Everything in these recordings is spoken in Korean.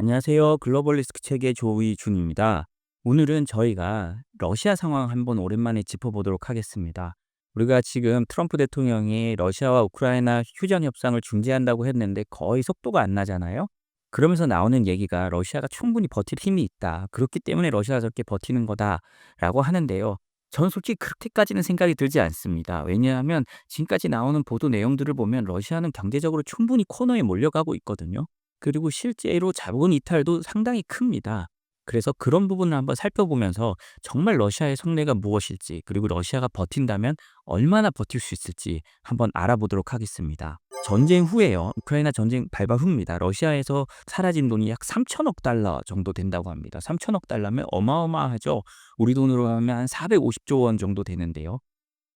안녕하세요. 글로벌 리스크 체계 조이준입니다. 오늘은 저희가 러시아 상황 한번 오랜만에 짚어보도록 하겠습니다. 우리가 지금 트럼프 대통령이 러시아와 우크라이나 휴전 협상을 중지한다고 했는데 거의 속도가 안 나잖아요. 그러면서 나오는 얘기가 러시아가 충분히 버틸 힘이 있다. 그렇기 때문에 러시아가 저렇게 버티는 거다라고 하는데요. 저는 솔직히 그렇게까지는 생각이 들지 않습니다. 왜냐하면 지금까지 나오는 보도 내용들을 보면 러시아는 경제적으로 충분히 코너에 몰려가고 있거든요. 그리고 실제로 자본 이탈도 상당히 큽니다. 그래서 그런 부분을 한번 살펴보면서 정말 러시아의 속내가 무엇일지 그리고 러시아가 버틴다면 얼마나 버틸 수 있을지 한번 알아보도록 하겠습니다. 전쟁 후에요. 우크라이나 전쟁 발발 후입니다. 러시아에서 사라진 돈이 약 3천억 달러 정도 된다고 합니다. 3천억 달러면 어마어마하죠. 우리 돈으로 하면 한 450조 원 정도 되는데요.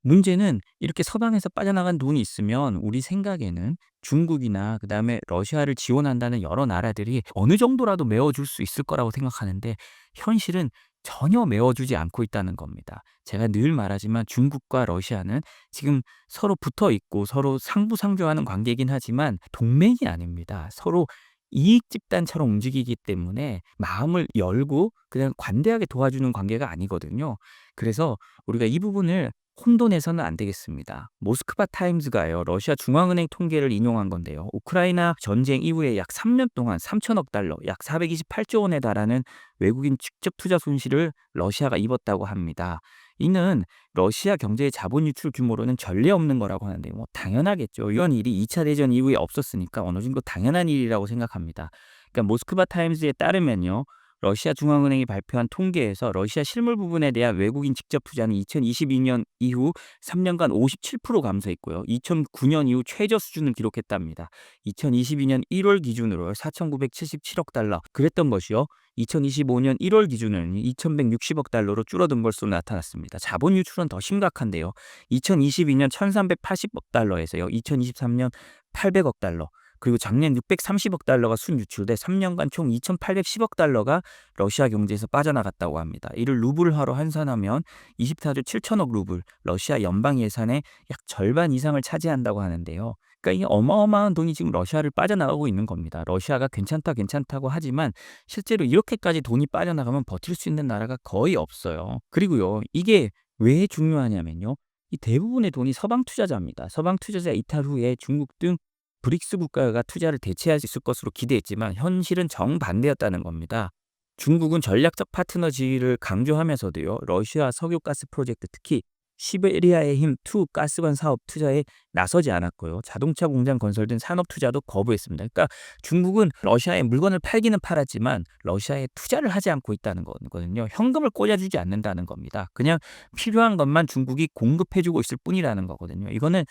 문제는 이렇게 서방에서 빠져나간 돈이 있으면 우리 생각에는 중국이나 그다음에 러시아를 지원한다는 여러 나라들이 어느 정도라도 메워줄 수 있을 거라고 생각하는데 현실은 전혀 메워주지 않고 있다는 겁니다. 제가 늘 말하지만 중국과 러시아는 지금 서로 붙어 있고 서로 상부상조하는 관계이긴 하지만 동맹이 아닙니다. 서로 이익 집단처럼 움직이기 때문에 마음을 열고 그냥 관대하게 도와주는 관계가 아니거든요. 그래서 우리가 이 부분을 혼돈해서는 안 되겠습니다. 모스크바 타임즈가요, 러시아 중앙은행 통계를 인용한 건데요. 우크라이나 전쟁 이후에 약 3년 동안 3천억 달러, 약 428조 원에 달하는 외국인 직접 투자 손실을 러시아가 입었다고 합니다. 이는 러시아 경제의 자본 유출 규모로는 전례 없는 거라고 하는데 뭐 당연하겠죠. 이런 일이 2차 대전 이후에 없었으니까 어느 정도 당연한 일이라고 생각합니다. 그러니까 모스크바 타임즈에 따르면요. 러시아 중앙은행이 발표한 통계에서 러시아 실물 부분에 대한 외국인 직접 투자는 2022년 이후 3년간 57% 감소했고요. 2009년 이후 최저 수준을 기록했답니다. 2022년 1월 기준으로 4,977억 달러 그랬던 것이요. 2025년 1월 기준은 2,160억 달러로 줄어든 것으로 나타났습니다. 자본 유출은 더 심각한데요. 2022년 1,380억 달러에서요. 2023년 800억 달러, 그리고 작년 630억 달러가 순유출돼 3년간 총 2,810억 달러가 러시아 경제에서 빠져나갔다고 합니다. 이를 루블화로 환산하면 24조 7천억 루블, 러시아 연방 예산의 약 절반 이상을 차지한다고 하는데요. 그러니까 이 어마어마한 돈이 지금 러시아를 빠져나가고 있는 겁니다. 러시아가 괜찮다 괜찮다고 하지만 실제로 이렇게까지 돈이 빠져나가면 버틸 수 있는 나라가 거의 없어요. 그리고요. 이게 왜 중요하냐면요. 이 대부분의 돈이 서방 투자자입니다. 서방 투자자 이탈 후에 중국 등 브릭스 국가가 투자를 대체할 수 있을 것으로 기대했지만 현실은 정반대였다는 겁니다. 중국은 전략적 파트너 지위를 강조하면서도요. 러시아 석유가스 프로젝트 특히 시베리아의 힘2 가스관 사업 투자에 나서지 않았고요. 자동차 공장 건설 등 산업 투자도 거부했습니다. 그러니까 중국은 러시아에 물건을 팔기는 팔았지만 러시아에 투자를 하지 않고 있다는 거거든요. 현금을 꽂아주지 않는다는 겁니다. 그냥 필요한 것만 중국이 공급해주고 있을 뿐이라는 거거든요. 이거는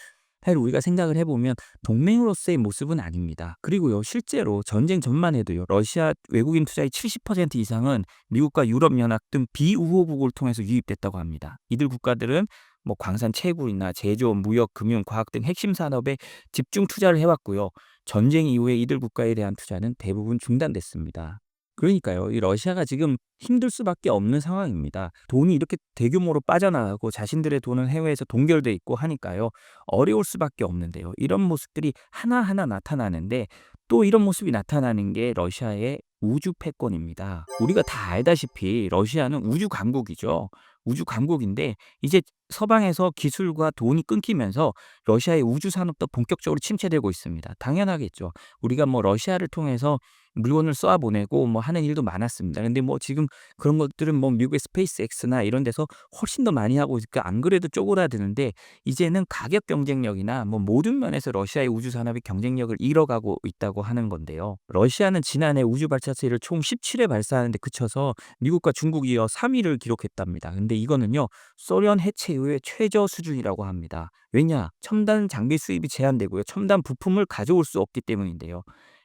사실 우리가 생각을 해보면 동맹으로서의 모습은 아닙니다. 그리고요, 실제로 전쟁 전만 해도요, 러시아 외국인 투자의 70% 이상은 미국과 유럽연합 등 비우호국을 통해서 유입됐다고 합니다. 이들 국가들은 뭐 광산 채굴이나 제조업, 무역, 금융, 과학 등 핵심 산업에 집중 투자를 해왔고요. 전쟁 이후에 이들 국가에 대한 투자는 대부분 중단됐습니다. 그러니까요. 이 러시아가 지금 힘들 수밖에 없는 상황입니다. 돈이 이렇게 대규모로 빠져나가고 자신들의 돈은 해외에서 동결돼 있고 하니까요. 어려울 수밖에 없는데요. 이런 모습들이 하나하나 나타나는데 또 이런 모습이 나타나는 게 러시아의 우주 패권입니다. 우리가 다 알다시피 러시아는 우주 강국이죠. 우주 강국인데 이제 서방에서 기술과 돈이 끊기면서 러시아의 우주 산업도 본격적으로 침체되고 있습니다. 당연하겠죠. 우리가 뭐 러시아를 통해서 물건을 쏘아 보내고 뭐 하는 일도 많았습니다. 근데 뭐 지금 그런 것들은 뭐 미국의 스페이스X나 이런 데서 훨씬 더 많이 하고 있으니까 안 그래도 쪼그라드는데 이제는 가격 경쟁력이나 뭐 모든 면에서 러시아의 우주 산업이 경쟁력을 잃어가고 있다고 하는 건데요. 러시아는 지난해 우주 발사체를 총 17회 발사하는데 그쳐서 미국과 중국이 이어 3위를 기록했답니다. 근데 이거는요. 소련 해체 이후의 최저 수준이라고 합니다. 왜냐? 첨단 장비 수입이 제한되고요. 첨단 부품을 가져올 수 없기 때문인데요.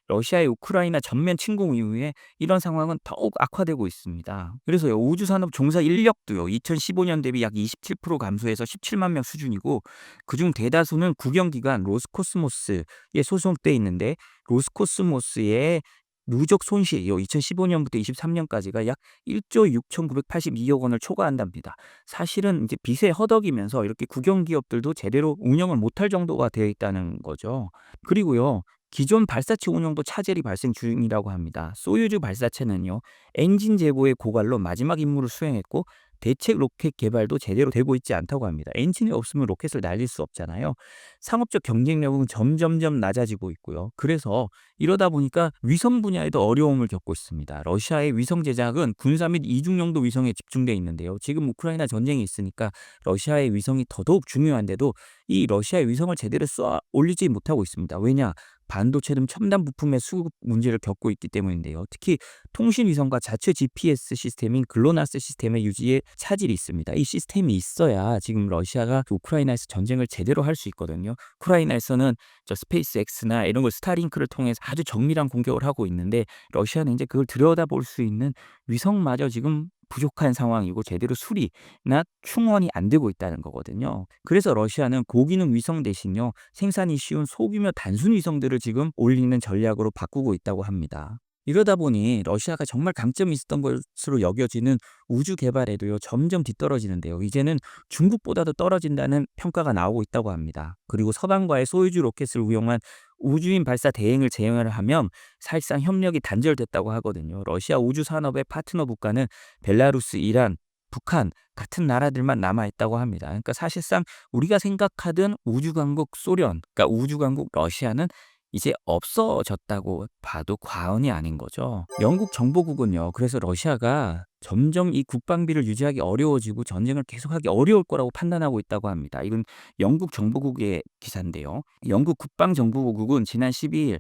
러시아의 우크라이나 전면 침공 이후에 이런 상황은 더욱 악화되고 있습니다. 그래서요, 우주산업 종사 인력도요, 2015년 대비 약 27% 감소해서 17만 명 수준이고, 그중 대다수는 국영기관 로스코스모스에 소속돼 있는데, 로스코스모스의 누적 손실이요. 2015년부터 23년까지가 약 1조 6,982억 원을 초과한답니다. 사실은 이제 빚에 허덕이면서 이렇게 국영 기업들도 제대로 운영을 못할 정도가 되어 있다는 거죠. 그리고요. 기존 발사체 운영도 차질이 발생 중이라고 합니다. 소유주 발사체는요, 엔진 재고의 고갈로 마지막 임무를 수행했고 대책 로켓 개발도 제대로 되고 있지 않다고 합니다. 엔진이 없으면 로켓을 날릴 수 없잖아요. 상업적 경쟁력은 점점점 낮아지고 있고요. 그래서 이러다 보니까 위성 분야에도 어려움을 겪고 있습니다. 러시아의 위성 제작은 군사 및 이중용도 위성에 집중돼 있는데요. 지금 우크라이나 전쟁이 있으니까 러시아의 위성이 더더욱 중요한데도 이 러시아의 위성을 제대로 쏘아 올리지 못하고 있습니다. 왜냐? 반도체 등 첨단 부품의 수급 문제를 겪고 있기 때문인데요. 특히 통신 위성과 자체 GPS 시스템인 글로나스 시스템의 유지에 차질이 있습니다. 이 시스템이 있어야 지금 러시아가 그 우크라이나에서 전쟁을 제대로 할 수 있거든요. 우크라이나에서는 저 스페이스 X나 이런 걸 스타링크를 통해서 아주 정밀한 공격을 하고 있는데 러시아는 이제 그걸 들여다볼 수 있는 위성마저 지금 부족한 상황이고 제대로 수리나 충원이 안 되고 있다는 거거든요. 그래서 러시아는 고기능 위성 대신요 생산이 쉬운 소규모 단순 위성들을 지금 올리는 전략으로 바꾸고 있다고 합니다. 이러다 보니 러시아가 정말 강점이 있었던 것으로 여겨지는 우주 개발에도요 점점 뒤떨어지는데요. 이제는 중국보다도 떨어진다는 평가가 나오고 있다고 합니다. 그리고 서방과의 소유주 로켓을 운용한 우주인 발사 대행을 제행을 하면 사실상 협력이 단절됐다고 하거든요. 러시아 우주 산업의 파트너 국가는 벨라루스, 이란, 북한 같은 나라들만 남아 있다고 합니다. 그러니까 사실상 우리가 생각하던 우주 강국 소련, 그러니까 우주 강국 러시아는 이제 없어졌다고 봐도 과언이 아닌 거죠. 영국 정보국은요. 그래서 러시아가 점점 이 국방비를 유지하기 어려워지고 전쟁을 계속하기 어려울 거라고 판단하고 있다고 합니다. 이건 영국 정보국의 기사인데요. 영국 국방정보국은 지난 12일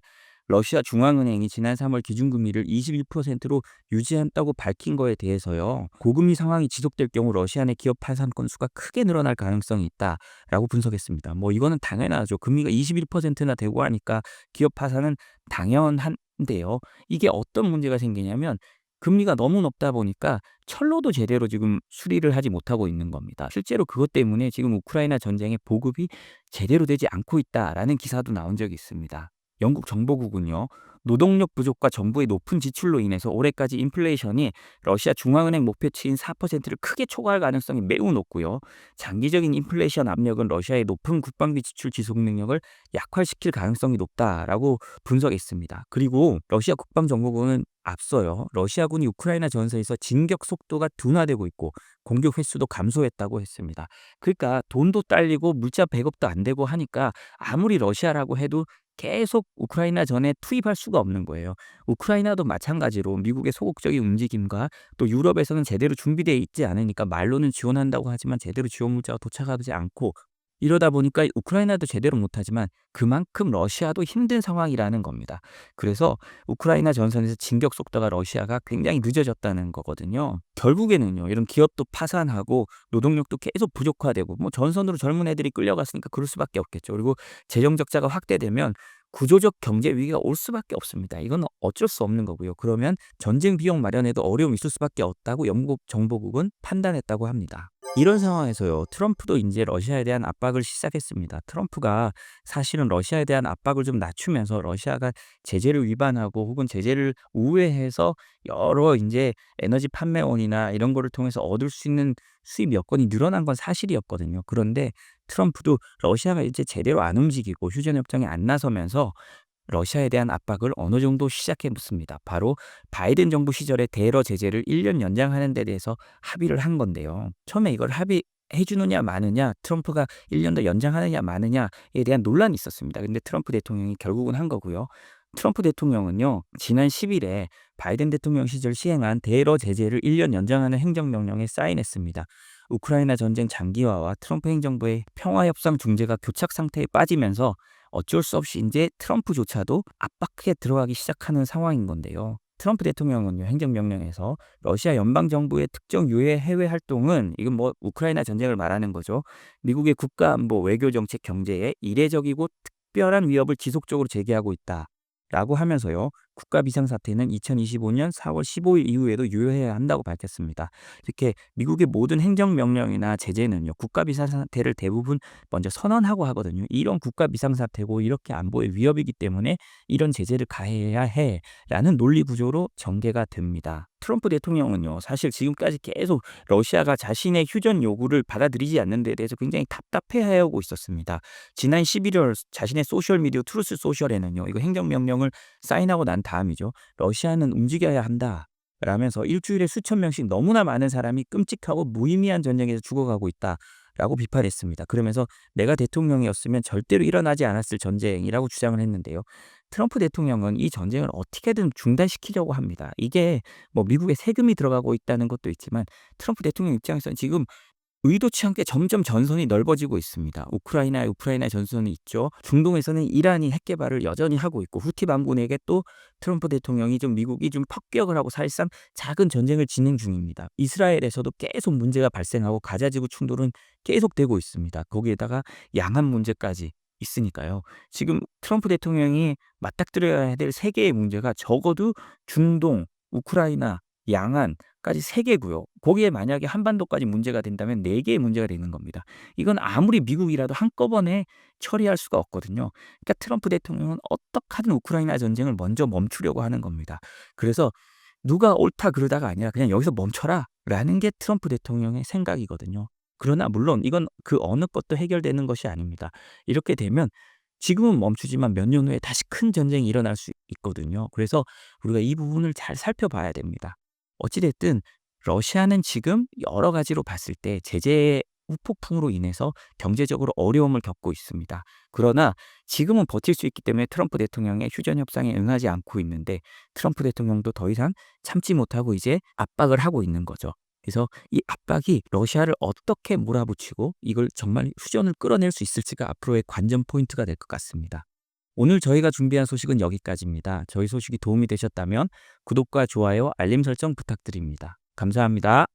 러시아 중앙은행이 지난 3월 기준금리를 21%로 유지한다고 밝힌 거에 대해서요. 고금리 상황이 지속될 경우 러시아 내 기업 파산 건수가 크게 늘어날 가능성이 있다라고 분석했습니다. 뭐 이거는 당연하죠. 금리가 21%나 되고 하니까 기업 파산은 당연한데요. 이게 어떤 문제가 생기냐면 금리가 너무 높다 보니까 철로도 제대로 지금 수리를 하지 못하고 있는 겁니다. 실제로 그것 때문에 지금 우크라이나 전쟁의 보급이 제대로 되지 않고 있다라는 기사도 나온 적이 있습니다. 영국 정보국은요. 노동력 부족과 정부의 높은 지출로 인해서 올해까지 인플레이션이 러시아 중앙은행 목표치인 4%를 크게 초과할 가능성이 매우 높고요. 장기적인 인플레이션 압력은 러시아의 높은 국방비 지출 지속 능력을 약화시킬 가능성이 높다라고 분석했습니다. 그리고 러시아 국방정보국은 앞서요. 러시아군이 우크라이나 전선에서 진격 속도가 둔화되고 있고 공격 횟수도 감소했다고 했습니다. 그러니까 돈도 딸리고 물자 배급도 안 되고 하니까 아무리 러시아라고 해도 계속 우크라이나 전에 투입할 수가 없는 거예요. 우크라이나도 마찬가지로 미국의 소극적인 움직임과 또 유럽에서는 제대로 준비되어 있지 않으니까 말로는 지원한다고 하지만 제대로 지원 물자가 도착하지 않고 이러다 보니까 우크라이나도 제대로 못하지만 그만큼 러시아도 힘든 상황이라는 겁니다. 그래서 우크라이나 전선에서 진격 속도가 러시아가 굉장히 늦어졌다는 거거든요. 결국에는요, 이런 기업도 파산하고 노동력도 계속 부족화되고 뭐 전선으로 젊은 애들이 끌려갔으니까 그럴 수밖에 없겠죠. 그리고 재정 적자가 확대되면 구조적 경제 위기가 올 수밖에 없습니다. 이건 어쩔 수 없는 거고요. 그러면 전쟁 비용 마련에도 어려움이 있을 수밖에 없다고 영국 정보국은 판단했다고 합니다. 이런 상황에서요. 트럼프도 이제 러시아에 대한 압박을 시작했습니다. 트럼프가 사실은 러시아에 대한 압박을 좀 낮추면서 러시아가 제재를 위반하고 혹은 제재를 우회해서 여러 이제 에너지 판매원이나 이런 거를 통해서 얻을 수 있는 수입 여건이 늘어난 건 사실이었거든요. 그런데 트럼프도 러시아가 이제 제대로 안 움직이고 휴전 협정에 안 나서면서 러시아에 대한 압박을 어느 정도 시작해 놓습니다. 바로 바이든 정부 시절에 대러 제재를 1년 연장하는 데 대해서 합의를 한 건데요. 처음에 이걸 합의 해주느냐 마느냐 트럼프가 1년 더 연장하느냐 마느냐에 대한 논란이 있었습니다. 근데 트럼프 대통령이 결국은 한 거고요. 트럼프 대통령은요, 지난 10일에 바이든 대통령 시절 시행한 대러 제재를 1년 연장하는 행정명령에 사인했습니다. 우크라이나 전쟁 장기화와 트럼프 행정부의 평화협상 중재가 교착 상태에 빠지면서 어쩔 수 없이 이제 트럼프조차도 압박해 들어가기 시작하는 상황인 건데요. 트럼프 대통령은요, 행정명령에서 러시아 연방 정부의 특정 유해 해외 활동은 이건 뭐 우크라이나 전쟁을 말하는 거죠. 미국의 국가 안보, 외교 정책, 경제에 이례적이고 특별한 위협을 지속적으로 제기하고 있다. 라고 하면서요. 국가 비상사태는 2025년 4월 15일 이후에도 유효해야 한다고 밝혔습니다. 이렇게 미국의 모든 행정명령이나 제재는요. 국가 비상사태를 대부분 먼저 선언하고 하거든요. 이런 국가 비상사태고 이렇게 안보의 위협이기 때문에 이런 제재를 가해야 해 라는 논리 구조로 전개가 됩니다. 트럼프 대통령은요. 사실 지금까지 계속 러시아가 자신의 휴전 요구를 받아들이지 않는 데 대해서 굉장히 답답해 하고 있었습니다. 지난 11월 자신의 소셜 미디어 트루스 소셜에는요. 이거 행정명령을 사인하고 난 다음이죠. 러시아는 움직여야 한다. 라면서 일주일에 수천 명씩 너무나 많은 사람이 끔찍하고 무의미한 전쟁에서 죽어가고 있다. 라고 비판했습니다. 그러면서 내가 대통령이었으면 절대로 일어나지 않았을 전쟁이라고 주장을 했는데요. 트럼프 대통령은 이 전쟁을 어떻게든 중단시키려고 합니다. 이게 뭐 미국에 세금이 들어가고 있다는 것도 있지만 트럼프 대통령 입장에서는 지금 의도치 않게 점점 전선이 넓어지고 있습니다. 우크라이나에 우크라이나 전선이 있죠. 중동에서는 이란이 핵 개발을 여전히 하고 있고 후티 반군에게 또 트럼프 대통령이 좀 미국이 좀 폭격을 하고 사실상 작은 전쟁을 진행 중입니다. 이스라엘에서도 계속 문제가 발생하고 가자 지구 충돌은 계속되고 있습니다. 거기에다가 양안 문제까지 있으니까요. 지금 트럼프 대통령이 맞닥뜨려야 될 세 개의 문제가 적어도 중동, 우크라이나, 양안 까지 세 개고요. 거기에 만약에 한반도까지 문제가 된다면 네 개의 문제가 되는 겁니다. 이건 아무리 미국이라도 한꺼번에 처리할 수가 없거든요. 그러니까 트럼프 대통령은 어떻게 하든 우크라이나 전쟁을 먼저 멈추려고 하는 겁니다. 그래서 누가 옳다 그러다가 아니라 그냥 여기서 멈춰라 라는 게 트럼프 대통령의 생각이거든요. 그러나 물론 이건 그 어느 것도 해결되는 것이 아닙니다. 이렇게 되면 지금은 멈추지만 몇 년 후에 다시 큰 전쟁이 일어날 수 있거든요. 그래서 우리가 이 부분을 잘 살펴봐야 됩니다. 어찌됐든 러시아는 지금 여러 가지로 봤을 때 제재 후폭풍으로 인해서 경제적으로 어려움을 겪고 있습니다. 그러나 지금은 버틸 수 있기 때문에 트럼프 대통령의 휴전 협상에 응하지 않고 있는데 트럼프 대통령도 더 이상 참지 못하고 이제 압박을 하고 있는 거죠. 그래서 이 압박이 러시아를 어떻게 몰아붙이고 이걸 정말 휴전을 끌어낼 수 있을지가 앞으로의 관전 포인트가 될 것 같습니다. 오늘 저희가 준비한 소식은 여기까지입니다. 저희 소식이 도움이 되셨다면 구독과 좋아요, 알림 설정 부탁드립니다. 감사합니다.